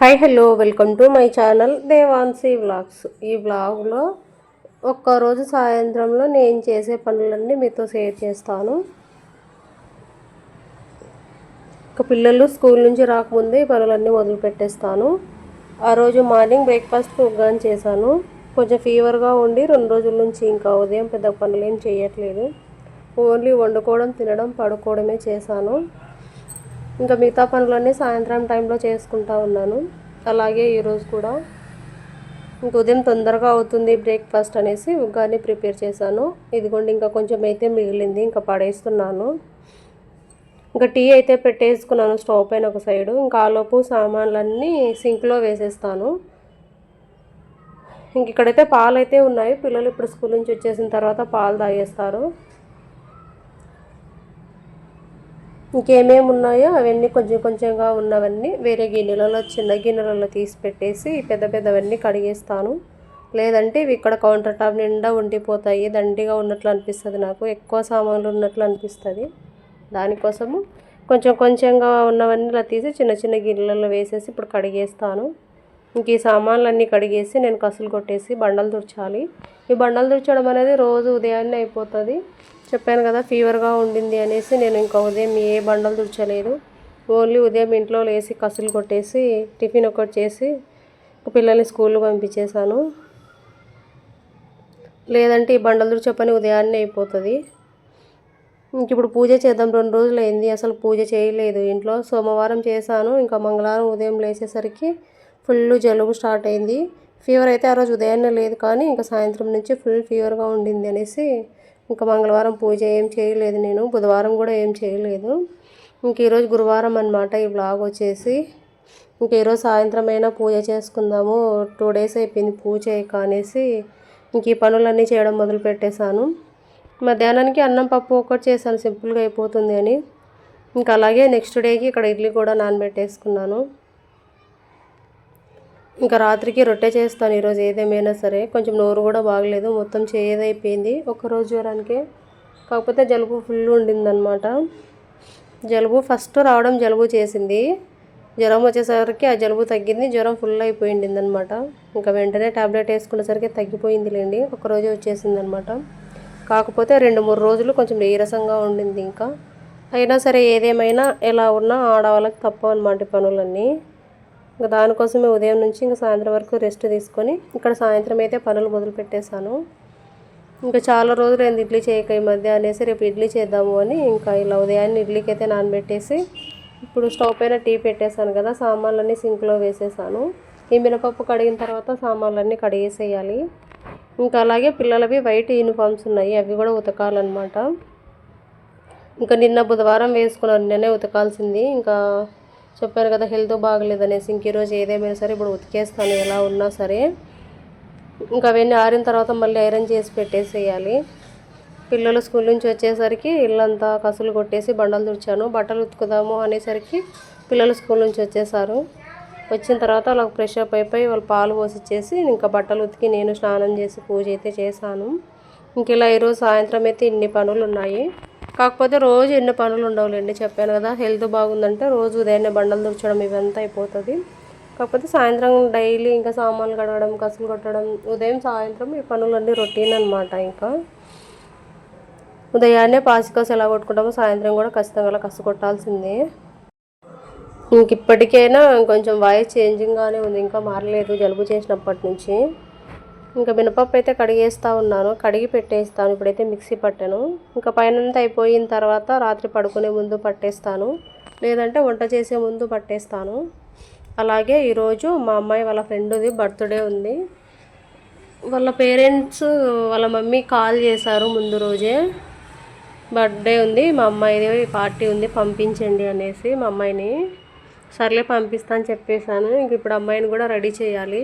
Hi hello welcome to my channel Devansi vlogs ఈ వ్లాగ్లో ఒక్కరోజు సాయంత్రంలో నేను చేసే పనులన్నీ మీతో షేర్ చేస్తాను. ఇక పిల్లలు స్కూల్ నుంచి రాకముందే ఈ పనులన్నీ మొదలు పెట్టేస్తాను. ఆ రోజు మార్నింగ్ బ్రేక్ఫాస్ట్ ఉగ్గాన్ చేశాను. కొంచెం ఫీవర్గా ఉండి రెండు రోజుల నుంచి ఇంకా ఉదయం పెద్ద పనులు ఏం చేయట్లేదు. ఓన్లీ వండుకోవడం తినడం పడుకోవడమే చేశాను. ఇంకా మిగతా పనులన్నీ సాయంత్రం టైంలో చేసుకుంటా ఉన్నాను. అలాగే ఈరోజు కూడా ఇంక ఉదయం తొందరగా అవుతుంది బ్రేక్ఫాస్ట్ అనేసి ఉగ్గాని ప్రిపేర్ చేశాను. ఇదిగోండి ఇంకా కొంచెం అయితే మిగిలింది ఇంకా పడేస్తున్నాను. ఇంకా టీ అయితే పెట్టేసుకున్నాను స్టవ్ పైన ఒక సైడు. ఇంకా ఆలోపు సామాన్లన్నీ సింక్లో వేసేస్తాను. ఇంక ఇక్కడైతే పాలు అయితే ఉన్నాయి. పిల్లలు ఇప్పుడు స్కూల్ నుంచి వచ్చేసిన తర్వాత పాలు తాగేస్తారు. ఇంకేమేమి ఉన్నాయో అవన్నీ కొంచెం కొంచెంగా ఉన్నవన్నీ వేరే గిన్నెలలో చిన్న గిన్నెలలో తీసి పెట్టేసి పెద్ద పెద్దవన్నీ కడిగేస్తాను. లేదంటే ఇవి ఇక్కడ కౌంటర్ టాప్ నిండా ఉండిపోతాయి. దండిగా ఉన్నట్లు అనిపిస్తుంది నాకు. ఎక్కువ సామాన్లు ఉన్నట్లు అనిపిస్తుంది. దానికోసము కొంచెం కొంచెంగా ఉన్నవన్నీ ఇలా తీసి చిన్న చిన్న గిన్నెలలో వేసేసి ఇప్పుడు కడిగేస్తాను. ఇంక ఈ సామాన్లన్నీ కడిగేసి నేను కసులు కొట్టేసి బండలు దుర్చాలి ఈ బండలు దుర్చడం అనేది రోజు ఉదయాన్నే అయిపోతుంది. చెప్పాను కదా ఫీవర్గా ఉండింది అనేసి నేను ఇంకా ఉదయం ఏ బండలు తుడచలేదు. ఓన్లీ ఉదయం ఇంట్లో లేసి కసులు కొట్టేసి టిఫిన్ ఒకటి చేసి పిల్లల్ని స్కూల్కి పంపించేశాను. లేదంటే ఈ బండలు తుడిచే పని ఉదయాన్నే అయిపోతుంది. ఇంక ఇప్పుడు పూజ చేద్దాం రెండు రోజులు అయింది. అసలు పూజ చేయలేదు ఇంట్లో. సోమవారం చేశాను. ఇంకా మంగళవారం ఉదయం లేచేసరికి ఫుల్ జలుబు స్టార్ట్ అయింది. ఫీవర్ అయితే ఆ రోజు ఉదయాన్నే లేదు కానీ ఇంకా సాయంత్రం నుంచి ఫుల్ ఫీవర్గా ఉండింది అనేసి ఇంకా మంగళవారం పూజ ఏం చేయలేదు నేను బుధవారం కూడా ఏం చేయలేదు. ఇంక ఈరోజు గురువారం అనమాట ఈ బ్లాగ్ వచ్చేసి. ఇంక ఈరోజు సాయంత్రం అయినా పూజ చేసుకుందాము టూ డేస్ అయిపోయింది పూజ అనేసి ఇంక ఈ పనులన్నీ చేయడం మొదలు పెట్టేశాను. మధ్యాహ్నానికి అన్నం పప్పు ఒకటి చేశాను సింపుల్గా అయిపోతుంది అని. ఇంకా అలాగే నెక్స్ట్ డేకి ఇక్కడ ఇడ్లీ కూడా నానబెట్టేసుకున్నాను. ఇంకా రాత్రికి రొట్టె చేస్తాను ఈరోజు ఏదేమైనా సరే. కొంచెం నోరు కూడా బాగలేదు మొత్తం చేయదైపోయింది ఒక్కరోజు జ్వరానికే కాకపోతే జలుబు ఫుల్ ఉండిందనమాట జలుబు ఫస్ట్ రావడం జలుబు చేసింది. జ్వరం వచ్చేసరికి ఆ జలుబు తగ్గింది జ్వరం ఫుల్ అయిపోయింది అనమాట ఇంకా వెంటనే ట్యాబ్లెట్ వేసుకునేసరికి తగ్గిపోయిందిలేండి ఒకరోజు వచ్చేసింది అనమాట కాకపోతే రెండు మూడు రోజులు కొంచెం నీరసంగా ఉండింది ఇంకా. అయినా సరే ఏదేమైనా ఎలా ఉన్నా ఆడవాళ్ళకి తప్ప అనమాట పనులన్నీ. ఇంకా దానికోసమే ఉదయం నుంచి ఇంకా సాయంత్రం వరకు రెస్ట్ తీసుకొని ఇక్కడ సాయంత్రం అయితే పనులు మొదలు పెట్టేశాను. ఇంకా చాలా రోజులు ఏంది ఇడ్లీ చేయక ఈ మధ్య అనేసి రేపు ఇడ్లీ చేద్దాము అని ఇంకా ఇలా ఉదయాన్నే ఇడ్లీకి అయితే నానబెట్టేసి ఇప్పుడు స్టవ్ పైన టీ పెట్టేశాను కదా సామాన్లన్నీ సింక్లో వేసేసాను ఈ మినపప్పు కడిగిన తర్వాత సామాన్లన్నీ కడిగేసేయాలి. ఇంకా అలాగే పిల్లలవి వైట్ యూనిఫామ్స్ ఉన్నాయి అవి కూడా ఉతకాలన్నమాట. ఇంకా నిన్న బుధవారం వేసుకున్నాను నిన్నే ఉతకాల్సింది. ఇంకా చెప్పాను కదా హెల్త్ బాగలేదనేసి ఇంక ఈరోజు ఏదేమైనా సరే ఇప్పుడు ఉతికేస్తాను ఎలా ఉన్నా సరే. ఇంకా అవన్నీ ఆరిన తర్వాత మళ్ళీ ఐరన్ చేసి పెట్టేసేయాలి. పిల్లలు స్కూల్ నుంచి వచ్చేసరికి ఇల్లంతా కసులు కొట్టేసి బండలు తుడిచాను బట్టలు ఉతుకుదాము అనేసరికి పిల్లలు స్కూల్ నుంచి వచ్చేసారు. వచ్చిన తర్వాత వాళ్ళకి ఫ్రెష్ అప్ అయిపోయి వాళ్ళు పాలు పోసిచ్చేసి ఇంకా బట్టలు ఉతికి నేను స్నానం చేసి పూజ అయితే చేశాను. ఇంక ఇలా ఈరోజు సాయంత్రం అయితే ఇన్ని పనులు ఉన్నాయి కాకపోతే రోజు ఎన్ని పనులు ఉండవులేండి చెప్పాను కదా హెల్త్ బాగుందంటే రోజు ఉదయాన్నే బండలు దుర్చడం ఇవంతా అయిపోతుంది. కాకపోతే సాయంత్రం డైలీ ఇంకా సామాన్లు కడగడం కసులు కొట్టడం ఉదయం సాయంత్రం ఈ పనులన్నీ రొటీన్ అనమాట ఇంకా. ఉదయాన్నే పాసికాసు ఎలా కొట్టుకుంటామో సాయంత్రం కూడా ఖచ్చితంగా అలా కసు కొట్టాల్సిందే. ఇంక ఇప్పటికైనా కొంచెం వాయిస్ చేంజింగ్గానే ఉంది ఇంకా మారలేదు జలుబు చేసినప్పటి నుంచి. ఇంకా మినపప్పు అయితే కడిగేస్తూ ఉన్నాను. కడిగి పెట్టేస్తాను. ఇప్పుడైతే మిక్సీ పట్టాను. ఇంకా పైనంతా అయిపోయిన తర్వాత రాత్రి పడుకునే ముందు పట్టేస్తాను. లేదంటే వంట చేసే ముందు పట్టేస్తాను. అలాగే ఈరోజు మా అమ్మాయి వాళ్ళ ఫ్రెండ్ది బర్త్డే ఉంది. వాళ్ళ పేరెంట్స్ వాళ్ళ మమ్మీ కాల్ చేశారు ముందు రోజే. బర్త్డే ఉంది. మా అమ్మాయిది పార్టీ ఉంది. పంపించండి అనేసి మా అమ్మాయిని. సర్లే పంపిస్తాను చెప్పేశాను. ఇంక ఇప్పుడు అమ్మాయిని కూడా రెడీ చేయాలి.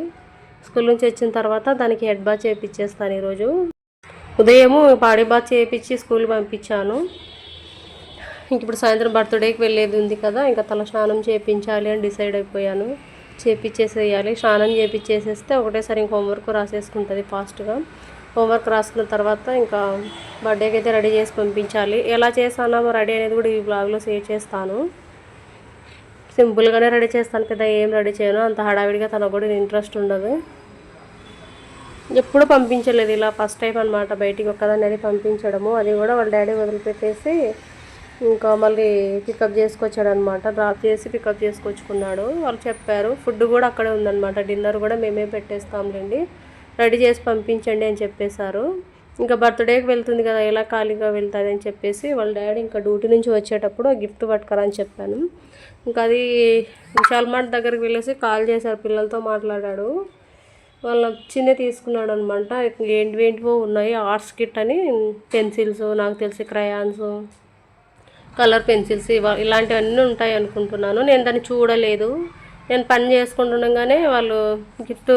స్కూల్ నుంచి వచ్చిన తర్వాత దానికి హెడ్ బాత్ చేయించేస్తాను ఈరోజు. ఉదయము పాడి బాత్ చేయించి స్కూల్ పంపించాను. ఇంక ఇప్పుడు సాయంత్రం బర్త్డేకి వెళ్ళేది ఉంది కదా ఇంకా తల స్నానం చేయించాలి అని డిసైడ్ అయిపోయాను. చేపించేసేయాలి స్నానం చేపించేసేస్తే ఒకటేసారి ఇంక హోంవర్క్ రాసేసుకుంటుంది ఫాస్ట్గా. హోంవర్క్ రాసుకున్న తర్వాత ఇంకా బర్త్డేకి అయితే రెడీ చేసి పంపించాలి. ఎలా చేస్తానో రెడీ అనేది కూడా ఈ బ్లాగ్లో సేవ్ చేస్తాను. సింపుల్గానే రెడీ చేస్తాను పెద్ద ఏం రెడీ చేయను. అంత హడావిడిగా తనకు కూడా ఇంట్రెస్ట్ ఉండదు. ఎప్పుడు పంపించలేదు ఇలా ఫస్ట్ టైం అనమాట బయటికి ఒక్కదాన్ని అది పంపించడము. అది కూడా వాళ్ళ డాడీ వదిలిపెట్టేసి ఇంకా మళ్ళీ పికప్ చేసుకొచ్చాడు అనమాట డ్రాప్ చేసి పికప్ చేసుకొచ్చుకున్నాడు. వాళ్ళు చెప్పారు ఫుడ్ కూడా అక్కడే ఉందనమాట డిన్నర్ కూడా మేమే పెట్టేస్తాంలేండి. రెడీ చేసి పంపించండి అని చెప్పేశారు. ఇంకా బర్త్డేకి వెళ్తుంది కదా ఎలా ఖాళీగా వెళ్తుంది అని చెప్పేసి వాళ్ళ డాడీ ఇంకా డ్యూటీ నుంచి వచ్చేటప్పుడు గిఫ్ట్ పట్టుకరని చెప్పాను. ఇంకా అది విశాల్ మార్ట్ దగ్గరికి వెళ్ళేసి కాల్ చేశారు పిల్లలతో మాట్లాడాడు. వాళ్ళ చిన్న తీసుకున్నాడు అనమాట ఏంటి ఏంటివో ఉన్నాయి ఆర్ట్స్ కిట్ అని పెన్సిల్స్ నాకు తెలిసి క్రయాన్స్ కలర్ పెన్సిల్స్ ఇవ ఇలాంటివన్నీ ఉంటాయి అనుకుంటున్నాను. నేను దాన్ని చూడలేదు. నేను పని చేసుకుంటుండగానే వాళ్ళు గిఫ్ట్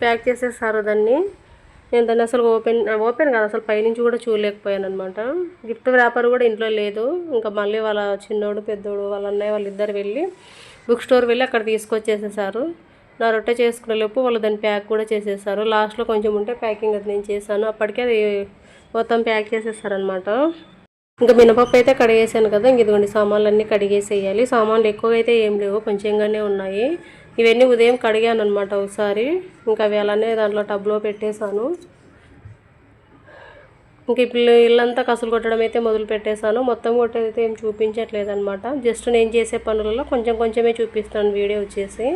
ప్యాక్ చేసేసారు దాన్ని. నేను దాన్ని అసలు ఓపెన్ ఓపెన్ కాదు అసలు పైనుంచి కూడా చూడలేకపోయాను అనమాట గిఫ్ట్ వ్యాపారం కూడా ఇంట్లో లేదు. ఇంకా మళ్ళీ వాళ్ళ చిన్నోడు పెద్దోడు వాళ్ళ అన్నయ్య వాళ్ళిద్దరు వెళ్ళి బుక్ స్టోర్ వెళ్ళి అక్కడ తీసుకొచ్చేసేసారు. నా రొట్టె చేసుకునే లోపు వాళ్ళు దాన్ని ప్యాక్ కూడా చేసేసారు. లాస్ట్లో కొంచెం ఉంటే ప్యాకింగ్ అది నేను చేశాను. అప్పటికే అది మొత్తం ప్యాక్ చేసేసారనమాట ఇంకా మినపప్పు అయితే కడిగేసాను కదా. ఇంక ఇదిగోండి సామాన్లు అన్నీ కడిగేసేయాలి. సామాన్లు ఎక్కువగా అయితే ఏం లేవు కొంచెంగానే ఉన్నాయి. ఇవన్నీ ఉదయం కడిగాను అనమాట ఒకసారి. ఇంకా అవి అలానే దాంట్లో టబ్లో పెట్టేశాను. ఇంక ఇప్పుడు ఇల్లంతా కసులు కొట్టడం అయితే మొదలు పెట్టేశాను. మొత్తం కొట్టేదైతే ఏం చూపించట్లేదు అనమాట జస్ట్ నేను చేసే పనులలో కొంచెం కొంచెమే చూపిస్తాను వీడియో వచ్చేసి.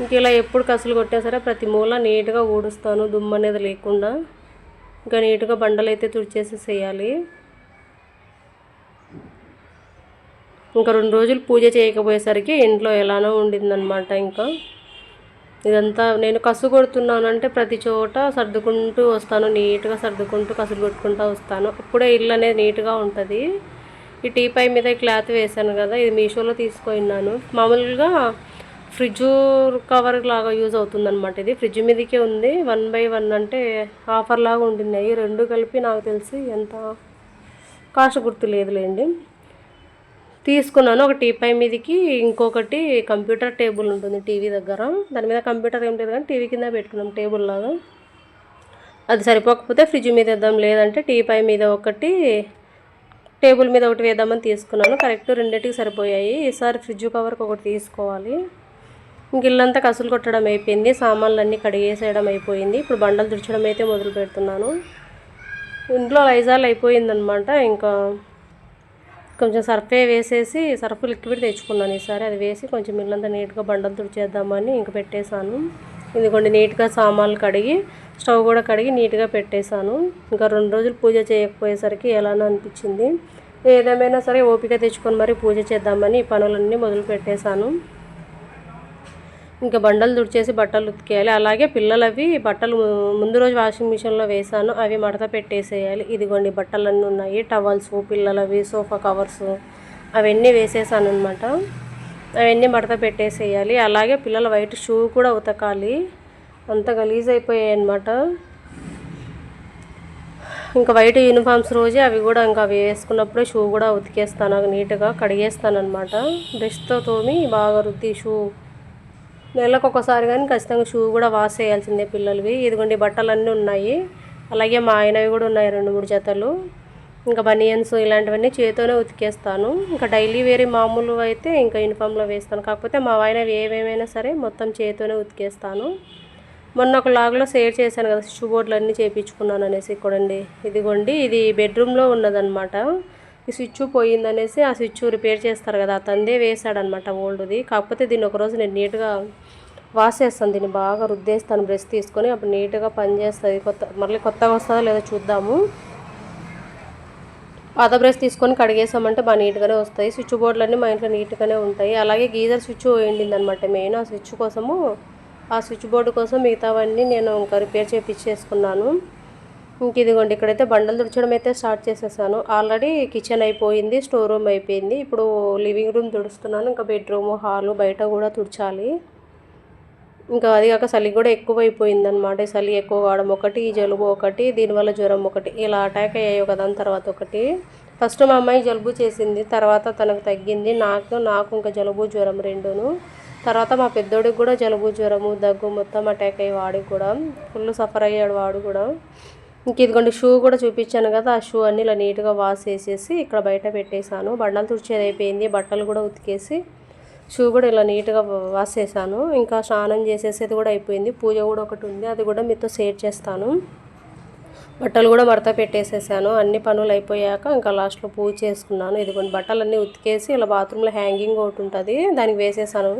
ఇంక ఇలా ఎప్పుడు కసులు కొట్టినా సరే ప్రతి మూల నీట్గా ఊడుస్తాను. దుమ్ము అనేది లేకుండా. ఇంకా నీట్గా బండలు అయితే తుడిచేసేసేయాలి. ఇంకా రెండు రోజులు పూజ చేయకపోయేసరికి ఇంట్లో ఎలానో ఉండిందనమాట ఇంకా. ఇదంతా నేను కసు కొడుతున్నాను అంటే ప్రతి చోట సర్దుకుంటూ వస్తాను నీట్గా సర్దుకుంటూ కసులు కొట్టుకుంటూ వస్తాను. అప్పుడే ఇల్లు అనేది నీట్గా ఉంటుంది. ఈ టీ పై మీద క్లాత్ వేసాను కదా ఇది మీషోలో తీసుకున్నాను. మామూలుగా ఫ్రిడ్జ్ కవర్ లాగా యూజ్ అవుతుందన్నమాట ఇది. ఫ్రిడ్జ్ మీదకే ఉంది. వన్ బై వన్ అంటే ఆఫర్ లాగా ఉంటుంది అవి రెండు కలిపి నాకు తెలిసి ఎంత కాస్ట్ గుర్తు లేదులేండి తీసుకున్నాను. ఒక టీపై మీదకి ఇంకొకటి కంప్యూటర్ టేబుల్ ఉంటుంది టీవీ దగ్గర. దాని మీద కంప్యూటర్ ఏం లేదు కానీ టీవీ కింద పెట్టుకున్నాం టేబుల్ లాగా. అది సరిపోకపోతే ఫ్రిడ్జ్ మీద వేద్దాం. లేదంటే టీపై మీద ఒకటి టేబుల్ మీద ఒకటి వేద్దామని తీసుకున్నాను. కరెక్ట్ రెండింటికి సరిపోయాయి. ఈసారి ఫ్రిడ్జ్ కవర్కి ఒకటి తీసుకోవాలి. ఇంక ఇల్లంతా కసులు కొట్టడం అయిపోయింది. సామాన్లు అన్నీ కడిగేసేయడం అయిపోయింది. ఇప్పుడు బండలు తుడచడం అయితే మొదలు పెడుతున్నాను ఇంట్లో లైజాల్ అయిపోయిందనమాట. ఇంకా కొంచెం సర్ఫే వేసేసి సర్ఫ్ లిక్విడ్ తెచ్చుకున్నాను ఈసారి. అది వేసి కొంచెం ఇల్లంతా నీట్గా బండలు తుడిచేద్దామని ఇంక పెట్టేశాను. ఇదిగోండి నీట్గా సామాన్లు కడిగి స్టవ్ కూడా కడిగి నీట్గా పెట్టేశాను. ఇంకా రెండు రోజులు పూజ చేయకపోయేసరికి ఎలానో అనిపించింది. ఏదేమైనా సరే ఓపిక తెచ్చుకొని మరి పూజ చేద్దామని ఈ పనులన్నీ మొదలు పెట్టేశాను ఇంకా బండలు దుడిచేసి బట్టలు ఉతికేయాలి. అలాగే పిల్లలవి బట్టలు ముందు రోజు వాషింగ్ మిషన్లో వేసాను అవి మడత పెట్టేసేయాలి. ఇదిగోండి బట్టలన్నీ ఉన్నాయి. టవల్స్ పిల్లలవి సోఫా కవర్స్ అవన్నీ వేసేసాను అనమాట అవన్నీ మడత పెట్టేసేయాలి. అలాగే పిల్లల వైట్ షూ కూడా ఉతకాలి. అంత గలీజ్ అయిపోయాయి అనమాట ఇంకా వైట్ యూనిఫామ్స్ రోజే అవి కూడా ఇంకా అవి వేసుకున్నప్పుడే షూ కూడా ఉతికేస్తాను. నీట్గా కడిగేస్తాను అనమాట బ్రష్తో తోమి బాగా రుద్ది షూ నెలకు ఒకసారి కానీ ఖచ్చితంగా షూ కూడా వాష్ చేయాల్సిందే పిల్లలవి. ఇదిగోండి బట్టలన్నీ ఉన్నాయి. అలాగే మా ఆయనవి కూడా ఉన్నాయి రెండు మూడు జతలు. ఇంకా బనియన్స్ ఇలాంటివన్నీ చేతితోనే ఉతికేస్తాను. ఇంకా డైలీ వేరే మామూలు అయితే ఇంకా యూనిఫామ్లో వేస్తాను. కాకపోతే మా ఆయన ఏమేమైనా సరే మొత్తం చేతితోనే ఉతికేస్తాను. మొన్న ఒక లాగ్లో షేర్ చేశాను కదా స్విచ్ బోర్డులు అన్నీ చేయించుకున్నాను అనేసి ఇక్కడండి ఇదిగోండి ఇది బెడ్రూమ్లో ఉన్నదనమాట ఈ స్విచ్ పోయిందనేసి ఆ స్విచ్ రిపేర్ చేస్తారు కదా తందే వేసాడనమాట ఓల్డ్ది. కాకపోతే దీన్ని ఒకరోజు నేను నీట్గా వాష్ చేస్తాను దీన్ని బాగా రుద్దేస్తాను బ్రష్ తీసుకొని అప్పుడు నీట్గా పనిచేస్తుంది. కొత్త మళ్ళీ కొత్తగా వస్తుందో లేదో చూద్దాము. పాత బ్రష్ తీసుకొని కడిగేసామంటే బాగా నీట్గానే వస్తాయి. స్విచ్ బోర్డులన్నీ మా ఇంట్లో నీట్గానే ఉంటాయి. అలాగే గీజర్ స్విచ్ పోయింది అనమాట మెయిన్. ఆ స్విచ్ కోసము ఆ స్విచ్ బోర్డు కోసం మిగతావన్నీ నేను ఇంకా రిపేర్ చేయించేసుకున్నాను ఇంక ఇదిగోండి ఇక్కడైతే బండలు తుడచడం అయితే స్టార్ట్ చేసేసాను. ఆల్రెడీ కిచెన్ అయిపోయింది స్టోర్ రూమ్ అయిపోయింది. ఇప్పుడు లివింగ్ రూమ్ తుడుస్తున్నాను ఇంకా బెడ్రూమ్ హాలు బయట కూడా తుడచాలి. ఇంకా అది కాక చలి కూడా ఎక్కువ అయిపోయింది అనమాట చలి ఎక్కువ కావడం ఒకటి జలుబు ఒకటి దీనివల్ల జ్వరం ఒకటి. ఇలా అటాక్ అయ్యాయి కదా తర్వాత ఒకటి. ఫస్ట్ మా అమ్మాయి జలుబు చేసింది తర్వాత తనకు తగ్గింది. నాకు నాకు ఇంకా జలుబు జ్వరం రెండును. తర్వాత మా పెద్దోడికి కూడా జలుబు జ్వరము దగ్గు మొత్తం అటాక్ అయ్యి వాడికి కూడా. ఫుల్ సఫర్ అయ్యాడు వాడు కూడా. ఇంక ఇదిగోండి షూ కూడా చూపించాను కదా ఆ షూ అన్నీ ఇలా నీట్గా వాష్ చేసేసి ఇక్కడ బయట పెట్టేశాను. బండలు తుడిచేది అయిపోయింది బట్టలు కూడా ఉతికేసి షూ కూడా ఇలా నీట్గా వాష్ చేశాను. ఇంకా స్నానం చేసేసేది కూడా అయిపోయింది. పూజ కూడా ఒకటి ఉంది అది కూడా మీతో షేర్ చేస్తాను. బట్టలు కూడా మడత పెట్టేసేసాను. అన్ని పనులు అయిపోయాక ఇంకా లాస్ట్లో పూజ చేసుకున్నాను. ఇదిగోండి బట్టలన్నీ ఉతికేసి ఇలా బాత్రూంలో హ్యాంగింగ్ ఒకటి ఉంటుంది దానికి వేసేసాను.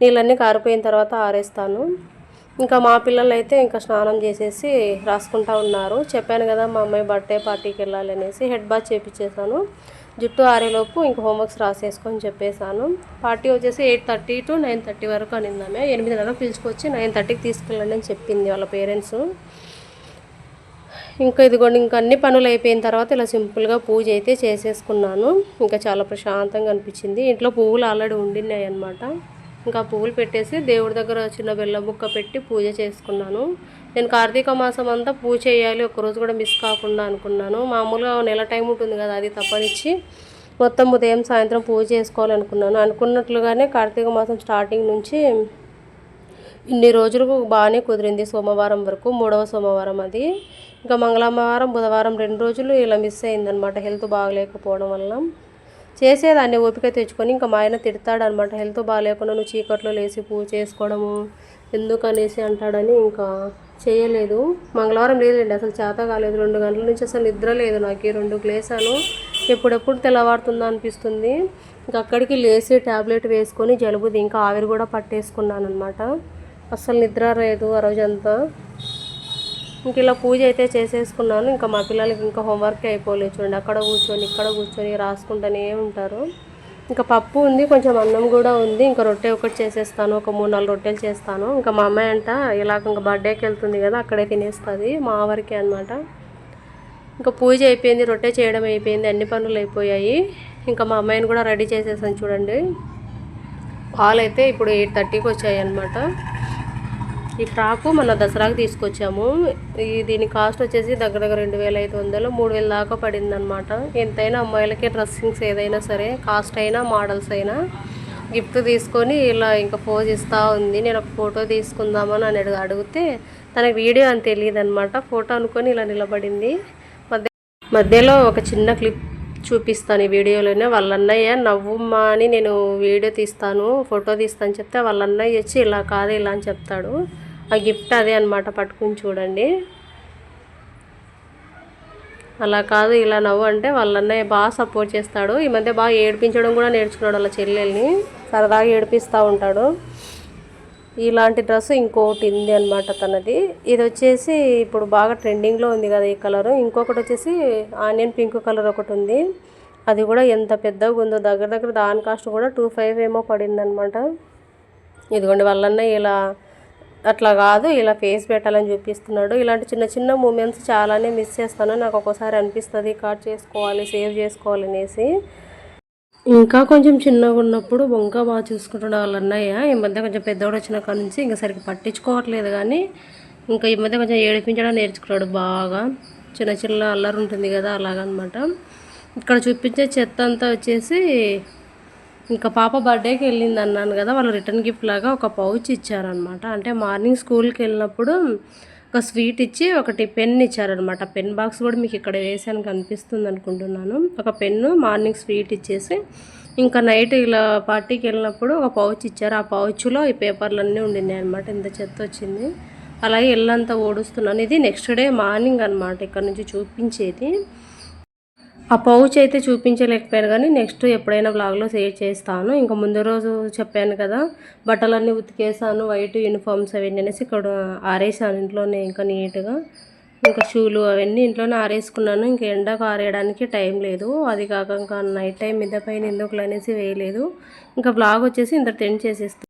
నీళ్ళన్నీ కారిపోయిన తర్వాత ఆరేస్తాను. ఇంకా మా పిల్లలు అయితే ఇంకా స్నానం చేసేసి రాసుకుంటా ఉన్నారు. చెప్పాను కదా మా అమ్మాయి బర్త్డే పార్టీకి వెళ్ళాలి అనేసి హెడ్ బాత్ చేపించేసాను జుట్టు ఆరేలోపు ఇంకా హోంవర్క్స్ రాసేసుకొని చెప్పేశాను. పార్టీ వచ్చేసి eight thirty to nine thirty వరకు అనిందామే. ఎనిమిదిన్నరకు పిలుచుకొచ్చి నైన్ థర్టీకి తీసుకెళ్ళండి అని చెప్పింది వాళ్ళ పేరెంట్స్. ఇంకా ఇదిగోండి ఇంకా అన్ని పనులు అయిపోయిన తర్వాత ఇలా సింపుల్గా పూజ అయితే చేసేసుకున్నాను. ఇంకా చాలా ప్రశాంతంగా అనిపించింది. ఇంట్లో పువ్వులు ఆల్రెడీ ఉండినాయి అనమాట ఇంకా పువ్వులు పెట్టేసి దేవుడి దగ్గర చిన్న బెల్లం ముక్క పెట్టి పూజ చేసుకున్నాను. నేను కార్తీక మాసం అంతా పూజ చేయాలి ఒకరోజు కూడా మిస్ కాకుండా అనుకున్నాను. మామూలుగా నెల టైం ఉంటుంది కదా అది తప్పనిచ్చి మొత్తం ఉదయం సాయంత్రం పూజ చేసుకోవాలనుకున్నాను అనుకున్నట్లుగానే కార్తీక మాసం స్టార్టింగ్ నుంచి ఇన్ని రోజులకు బాగానే కుదిరింది సోమవారం వరకు మూడవ సోమవారం అది. ఇంకా మంగళవారం బుధవారం రెండు రోజులు ఇలా మిస్ అయిందనమాట హెల్త్ బాగలేకపోవడం వల్ల. చేసేదాన్ని ఓపిక తెచ్చుకొని ఇంకా మా ఆయన తిడతాడనమాట హెల్త్ బాగాలేకుండా నువ్వు చీకట్లో లేచి పూజ చేసుకోవడము ఎందుకనేసి అంటాడని ఇంకా చేయలేదు. మంగళవారం లేదండి అసలు చేత కాలేదు. రెండు గంటల నుంచి అసలు నిద్ర లేదు నాకు. ఈ రెండు లేసాను ఎప్పుడెప్పుడు తెల్లవారుతుందో అనిపిస్తుంది. ఇంకా అక్కడికి లేచి ట్యాబ్లెట్ వేసుకొని జలుబుది ఇంకా ఆవిరి కూడా పట్టేసుకున్నాను అనమాట అస్సలు నిద్ర లేదు ఆ రోజంతా. ఇంక ఇలా పూజ అయితే చేసేసుకున్నాను. ఇంకా మా పిల్లలకి ఇంకా హోంవర్క్ అయిపోలేదు చూడండి. అక్కడ కూర్చొని ఇక్కడ కూర్చొని రాసుకుంటూనే ఉంటారు. ఇంకా పప్పు ఉంది కొంచెం అన్నం కూడా ఉంది. ఇంకా రొట్టె ఒకటి చేసేస్తాను ఒక మూడు నాలుగు రొట్టెలు చేస్తాను. ఇంకా మా అమ్మాయి అంట ఇలాగ ఇంకా బర్త్డేకి వెళ్తుంది కదా అక్కడే తినేస్తుంది మా వరకే అనమాట ఇంకా పూజ అయిపోయింది రొట్టె చేయడం అయిపోయింది అన్ని పనులు అయిపోయాయి. ఇంకా మా అమ్మాయిని కూడా రెడీ చేసేసాను చూడండి. పాలు అయితే ఇప్పుడు ఎయిట్ థర్టీకి వచ్చాయి అనమాట ఈ ఫ్రాకు మన దసరాకు తీసుకొచ్చాము. ఈ దీని కాస్ట్ వచ్చేసి దగ్గర దగ్గర రెండు వేల ఐదు వందలు మూడు వేల దాకా పడింది అనమాట ఎంతైనా అమ్మాయిలకి డ్రెస్సింగ్స్ ఏదైనా సరే కాస్ట్ అయినా మోడల్స్ అయినా గిఫ్ట్ తీసుకొని ఇలా ఇంకా పోజ్ ఇస్తూ ఉంది. నేను ఒక ఫోటో తీసుకుందామని అని అడిగితే తనకి వీడియో అని తెలియదు అనమాట ఫోటో అనుకొని ఇలా నిలబడింది. మధ్య మధ్యలో ఒక చిన్న క్లిప్ చూపిస్తాను ఈ వీడియోలోనే. వాళ్ళ అన్నయ్య నవ్వుమ్మా అని నేను వీడియో తీస్తాను ఫోటో తీస్తాను చెప్తే వాళ్ళ అన్నయ్య వచ్చి ఇలా కాదు ఇలా అని చెప్తాడు. ఆ గిఫ్ట్ అదే అనమాట పట్టుకుని చూడండి. అలా కాదు ఇలా నవ్వు అంటే వాళ్ళ అన్నయ్య బాగా సపోర్ట్ చేస్తాడు. ఈ మధ్య బాగా ఏడిపించడం కూడా నేర్చుకున్నాడు వాళ్ళ చెల్లెల్ని. సరదాగా ఏడిపిస్తూ ఉంటాడు. ఇలాంటి డ్రెస్ ఇంకోటి ఉంది అనమాట తనది. ఇది వచ్చేసి ఇప్పుడు బాగా ట్రెండింగ్లో ఉంది కదా ఈ కలర్. ఇంకొకటి వచ్చేసి ఆనియన్ పింక్ కలర్ ఒకటి ఉంది. అది కూడా ఎంత పెద్దగా ఉందో దగ్గర దగ్గర దాని కాస్ట్ కూడా టూ ఫైవ్ ఏమో పడింది అనమాట ఇదిగోండి వాళ్ళన్న ఇలా అట్లా కాదు ఇలా ఫేస్ పెట్టాలని చూపిస్తున్నాడు. ఇలాంటి చిన్న చిన్న మూమెంట్స్ చాలానే మిస్ చేస్తాను. నాకు ఒక్కోసారి అనిపిస్తుంది కట్ చేసుకోవాలి సేవ్ చేసుకోవాలి అనేసి. ఇంకా కొంచెం చిన్నగా ఉన్నప్పుడు బొంక బాగా చూసుకుంటున్న వాళ్ళ అన్నయ్య ఈ మధ్య కొంచెం పెద్దవాడు వచ్చిన కాడ నుంచి ఇంకా సరిగ్గా పట్టించుకోవట్లేదు కానీ ఇంకా ఈ మధ్య కొంచెం ఏడిపించడం నేర్చుకున్నాడు బాగా. చిన్న చిన్న అల్లరి ఉంటుంది కదా అలాగనమాట. ఇక్కడ చూపించే చెత్త అంతా వచ్చేసి ఇంకా పాప బర్త్డేకి వెళ్ళింది అన్నాను కదా వాళ్ళు రిటర్న్ గిఫ్ట్ లాగా ఒక పౌచ్ ఇచ్చారనమాట అంటే మార్నింగ్ స్కూల్కి వెళ్ళినప్పుడు ఒక స్వీట్ ఇచ్చి ఒకటి పెన్ ఇచ్చారనమాట పెన్ బాక్స్ కూడా మీకు ఇక్కడ వేసాను కనిపిస్తుంది అనుకుంటున్నాను. ఒక పెన్ను మార్నింగ్ స్వీట్ ఇచ్చేసి ఇంకా నైట్ ఇలా పార్టీకి వెళ్ళినప్పుడు ఒక పౌచ్ ఇచ్చారు. ఆ పౌచ్లో ఈ పేపర్లన్నీ ఉండినాయి అనమాట ఇంత చెత్త వచ్చింది. అలాగే ఇల్లంతా ఓడుస్తున్నాను. ఇది నెక్స్ట్ డే మార్నింగ్ అనమాట ఇక్కడ నుంచి చూపించేది. ఆ పౌచ్ అయితే చూపించలేకపోయాను కానీ నెక్స్ట్ ఎప్పుడైనా బ్లాగ్లో షేర్ చేస్తాను. ఇంకా ముందు రోజు చెప్పాను కదా బట్టలన్నీ ఉతికేసాను వైట్ యూనిఫామ్స్ అవన్నీ అనేసి ఇక్కడ ఆరేసాను ఇంట్లోనే ఇంకా నీట్గా. ఇంకా షూలు అవన్నీ ఇంట్లోనే ఆరేసుకున్నాను. ఇంకా ఎండకు ఆరేయడానికి టైం లేదు. అది కాక ఇంకా నైట్ టైం మీద పైన ఎందుకు అనేసి వేయలేదు. ఇంకా బ్లాగ్ వచ్చేసి ఇంత టెండ్ చేసేస్తాను